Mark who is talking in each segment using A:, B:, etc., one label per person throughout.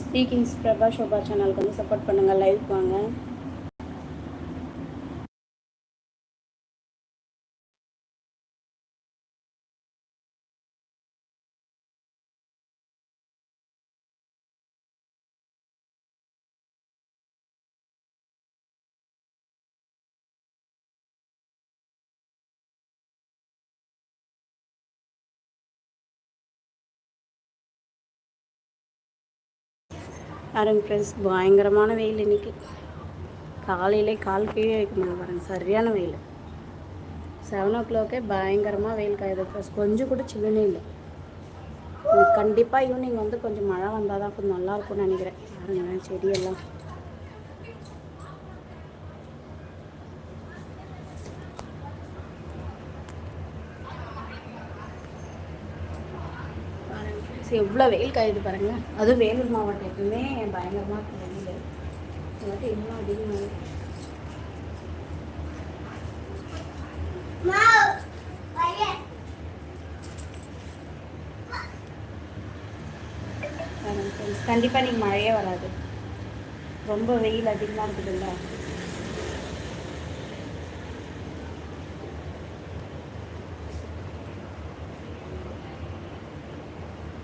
A: ஸ்பீக்கிங்ஸ் பிரபா ஷோபா சேனலுக்கு வந்து சப்போர்ட் பண்ணுங்கள் லைவ் வாங்க. பாருங்கள் ஃப்ரெண்ட்ஸ் பயங்கரமான வெயில் இன்றைக்கி காலையிலே கால் கீழே வைக்க முடியல பாருங்க சரியான வெயில். செவன் ஓ கிளாக்கே பயங்கரமாக வெயில் காயுது ஃப்ரெண்ட்ஸ் கொஞ்சம் கூட சில்லுனே இல்லை. கண்டிப்பாக ஈவினிங் வந்து கொஞ்சம் மழை வந்தால் தான் கொஞ்சம் நல்லாயிருக்கும்னு நினைக்கிறேன். பாருங்க செடியெல்லாம் பாருங்க ஃப்ரெண்ட்ஸ் எவ்வளோ வெயில் காயுது பாருங்க. அதுவும் வேலூர் மாவட்டத்துக்குமே பயங்கரமாக இருக்கு வெயில் இன்னும் அதிகமாக கண்டிப்பாக நீங்கள் மழையே வராது. ரொம்ப வெயில் அதிகமாக இருக்குதுல்ல.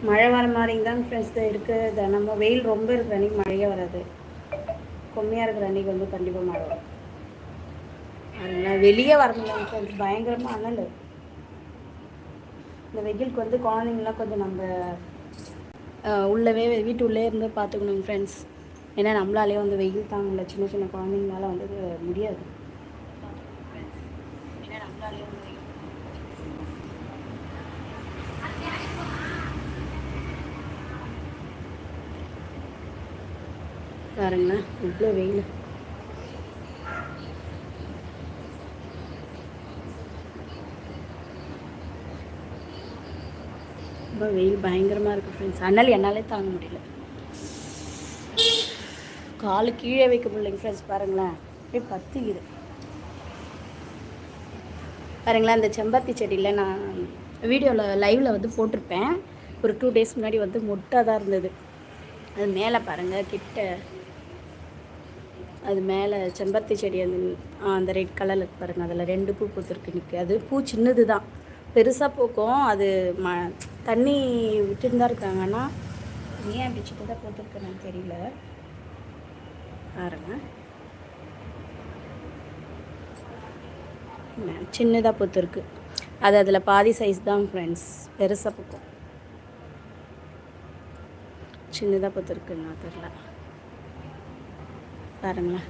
A: மழை வர மாதிரி தான் ஃப்ரெண்ட்ஸ் இருக்குது. நம்ம வெயில் ரொம்ப இருக்கிற அன்றைக்கி மழையே வராது. கம்மியாக இருக்கிற அன்றைக்கி வந்து கண்டிப்பாக மழை வரும். அதனால் வெளியே வர முடியல ஃப்ரெண்ட்ஸ் பயங்கரமாக அனல். இந்த வெயிலுக்கு வந்து குழந்தைங்களாம் கொஞ்சம் நம்ம உள்ளவே வீட்டு உள்ளே இருந்து பார்த்துக்கணும் ஃப்ரெண்ட்ஸ் ஏன்னா நம்மளாலே வந்து வெயில் தாங்கல. சின்ன சின்ன குழந்தைங்களால வந்து முடியாது ஏன்னா நம்மளாலே வந்து வெயில் பாருங்களேன் இவ்வளோ வெயில். ரொம்ப வெயில் பயங்கரமாக இருக்குது ஃப்ரெண்ட்ஸ் அனல் என்னாலே தாங்க முடியல. காலு கீழே வைக்க முடியலைங்க ஃப்ரெண்ட்ஸ் பாருங்களேன். அப்படியே பத்துக்குது. பாருங்களேன் அந்த செம்பருத்தி செடியில் நான் வீடியோவில் லைவில் வந்து போட்டிருப்பேன். ஒரு டூ டேஸ் முன்னாடி வந்து மொட்டாக தான் இருந்தது. அது மேலே பாருங்கள் கிட்ட அது மேலே செம்பருத்தி செடி அந்த அந்த ரெட் கலரில் இருக்கு பாருங்கள் அதில் ரெண்டு பூ பூத்துருக்கு நிற்கு அது பூ சின்னது தான் பெருசாக பூக்கும். அது ம தண்ணி விட்டுட்டு தான் இருக்காங்கன்னா ஏன் அப்படி சின்னதாக பூத்துருக்குன்னு தெரியல. பாருங்க. சின்னதாக பூத்துருக்கு. அது அதில் பாதி சைஸ் தான் ஃப்ரெண்ட்ஸ் பெருசாக பூக்கும். சின்னதாக பூத்துருக்குன்னா தெரில பாருங்களேன்.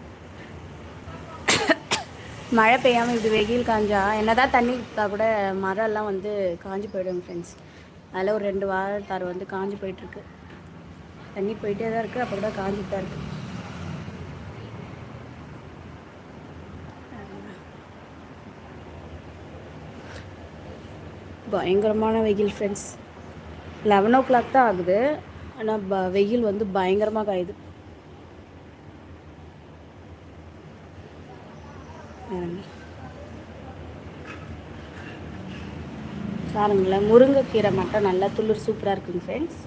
A: மழை பெய்யாமல் இப்படி வெயில் காஞ்சா என்னதான் தண்ணி விட்டா கூட மரம்லாம் வந்து காஞ்சு போயிடும் ஃப்ரெண்ட்ஸ் அதில் ஒரு ரெண்டு வாரத்தார் வந்து காஞ்சு போயிட்டுருக்கு. தண்ணி போயிட்டே தான் இருக்குது அப்போ கூட காஞ்சிட்டு தான் இருக்குது பயங்கரமான வெயில் ஃப்ரெண்ட்ஸ் லெவன் ஓ கிளாக் தான் ஆகுது ஆனால் ப வெயில் வந்து பயங்கரமாக காயுது பாருங்க. பாருங்களேன். முருங்கைக்கீரை மட்டும் நல்லா துளிர் சூப்பராக இருக்குங்க ஃப்ரெண்ட்ஸ்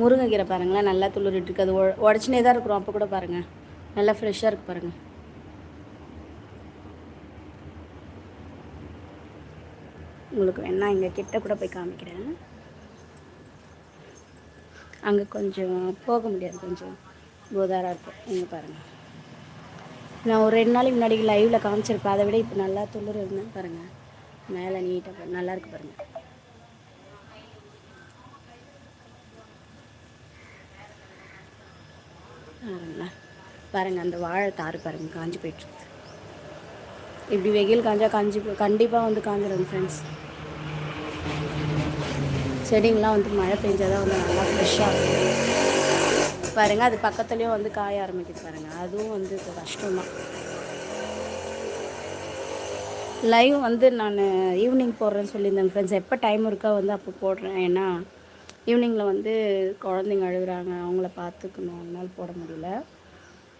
A: முருங்கைக்கீரை பாருங்களேன் நல்லா துளிர் அது உட- உடச்சினே தான் இருக்கிறோம். அப்போ கூட பாருங்கள் நல்லா ஃப்ரெஷ்ஷாக இருக்குது பாருங்கள் உங்களுக்கு வேணால் இங்கே கிட்ட கூட போய் காமிக்கிறேன். அங்கே கொஞ்சம் போக முடியாது. கொஞ்சம் போதாராக இருக்கும் இங்கே பாருங்கள் நான் ஒரு ரெண்டு நாளைக்கு முன்னாடி லைவில் காமிச்சிருப்பேன். அதை விட இப்போ நல்லா துளிர் இருந்தேன் பாருங்கள் மேலே நீட்டாக நல்லா இருக்கு பாருங்கள் பாருங்கள் அந்த வாழை தாறு பாருங்கள் காஞ்சி போயிட்டுருக்கு. இப்படி வெயில் காஞ்சா காஞ்சி கண்டிப்பாக வந்து காஞ்சிடும் ஃப்ரெண்ட்ஸ் செடிங்கெலாம் வந்து மழை பெஞ்சால் தான் வந்து நல்லா ஃப்ரெஷ்ஷாக இருக்கும். பாருங்கள் அது பக்கத்துலேயும் வந்து காய ஆரம்பிக்குது பாருங்கள் அதுவும் வந்து கஷ்டம் கஷ்டம்தான். லைவ் வந்து நான் ஈவினிங் போடுறேன்னு சொல்லியிருந்தேன் ஃப்ரெண்ட்ஸ் எப்போ டைம் இருக்கோ வந்து அப்போ போடுறேன். ஏன்னா ஈவினிங்கில் வந்து குழந்தைங்க அழுகுறாங்க. அவங்கள பார்த்துக்கணும் அதனால் போட முடியல.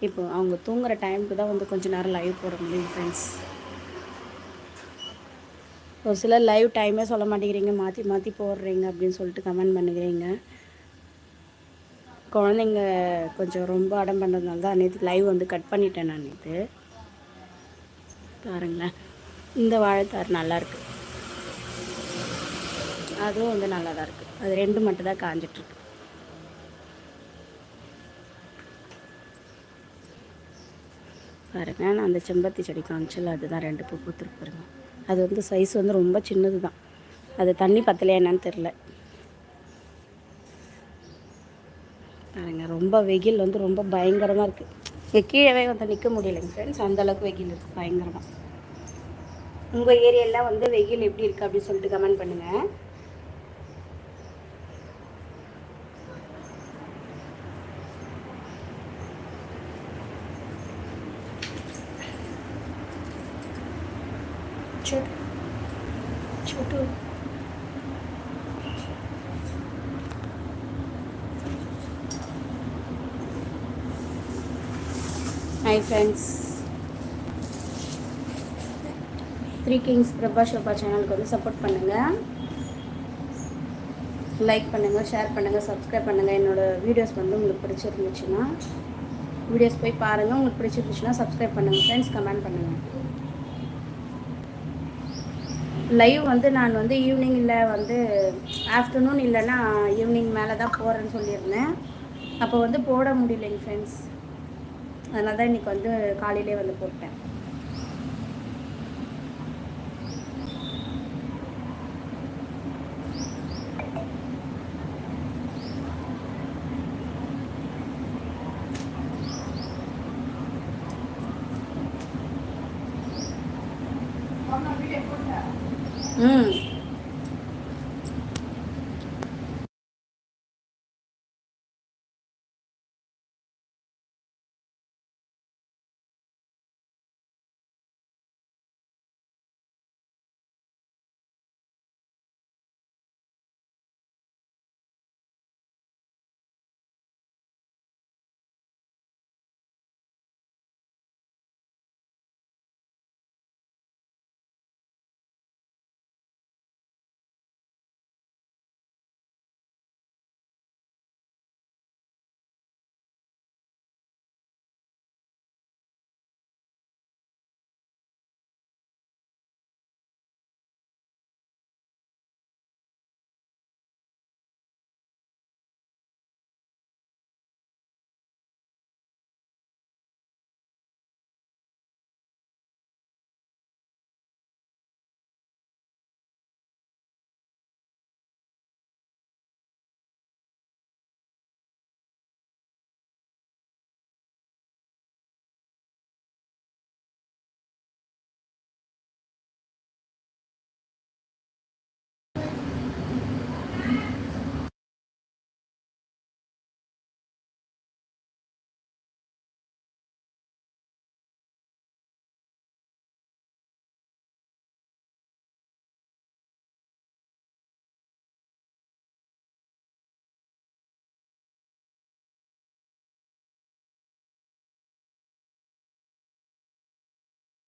A: இப்போ அவங்க தூங்குற டைமுக்கு தான் வந்து கொஞ்ச நேரம் லைவ் போட முடியும் ஃப்ரெண்ட்ஸ் ஒரு சிலர் லைவ் டைமே சொல்ல மாட்டேங்கிறீங்க. மாற்றி மாற்றி போடுறீங்க அப்படின்னு சொல்லிட்டு கமெண்ட் பண்ணுகிறீங்க. குழந்தைங்க கொஞ்சம் ரொம்ப அடம் பண்ணுறதுனால தான் நேற்று லைவ் வந்து கட் பண்ணிட்டேன் நான் நேற்று பாருங்களேன். இந்த வாழைத்தார் நல்லாயிருக்கு அதுவும் வந்து நல்லா தான் இருக்குது அது ரெண்டு மட்டும் தான் காஞ்சிட்ருக்கு. பாருங்கள் நான் அந்த செம்பருத்தி செடி காமிச்சல அதுதான் ரெண்டு பூ பூத்துருக்கு பாருங்க. அது வந்து சைஸ் வந்து ரொம்ப சின்னது தான். அது தண்ணி பத்தலையா என்னன்னு தெரில. பாருங்க ரொம்ப வெயில் வந்து ரொம்ப பயங்கரமாக இருக்குது கீழே வந்து நிற்க முடியலைங்க ஃப்ரெண்ட்ஸ் அந்தளவுக்கு வெயில் இருக்குது பயங்கரமாக உங்கள் ஏரியாலாம் வந்து வெயில் எப்படி இருக்குது அப்படின்னு சொல்லிட்டு கமெண்ட் பண்ணுங்கள் छोटू छोटू hi three kings Prabha Shobha சேனலுக்கு வந்து சப்போர்ட் பண்ணுங்கள் லைக் பண்ணுங்கள் ஷேர் பண்ணுங்கள் சப்ஸ்கிரைப் பண்ணுங்கள் என்னோடய வீடியோஸ் வந்து உங்களுக்கு பிடிச்சிருந்துச்சுன்னா வீடியோஸ் போய் பாருங்கள் உங்களுக்கு பிடிச்சிருந்துச்சுன்னா சப்ஸ்கிரைப் பண்ணுங்கள் ஃப்ரெண்ட்ஸ் கமெண்ட் பண்ணுங்கள் லைவ் வந்து நான் வந்து ஈவினிங் இல்லை வந்து ஆஃப்டர்நூன் இல்லைன்னா ஈவினிங் மேலே தான் போகிறேன்னு சொல்லியிருந்தேன். அப்போ வந்து போட முடியலைங்க ஃப்ரெண்ட்ஸ் அதனால் தான் இன்றைக்கி வந்து காலையிலே வந்து போட்டேன். ம்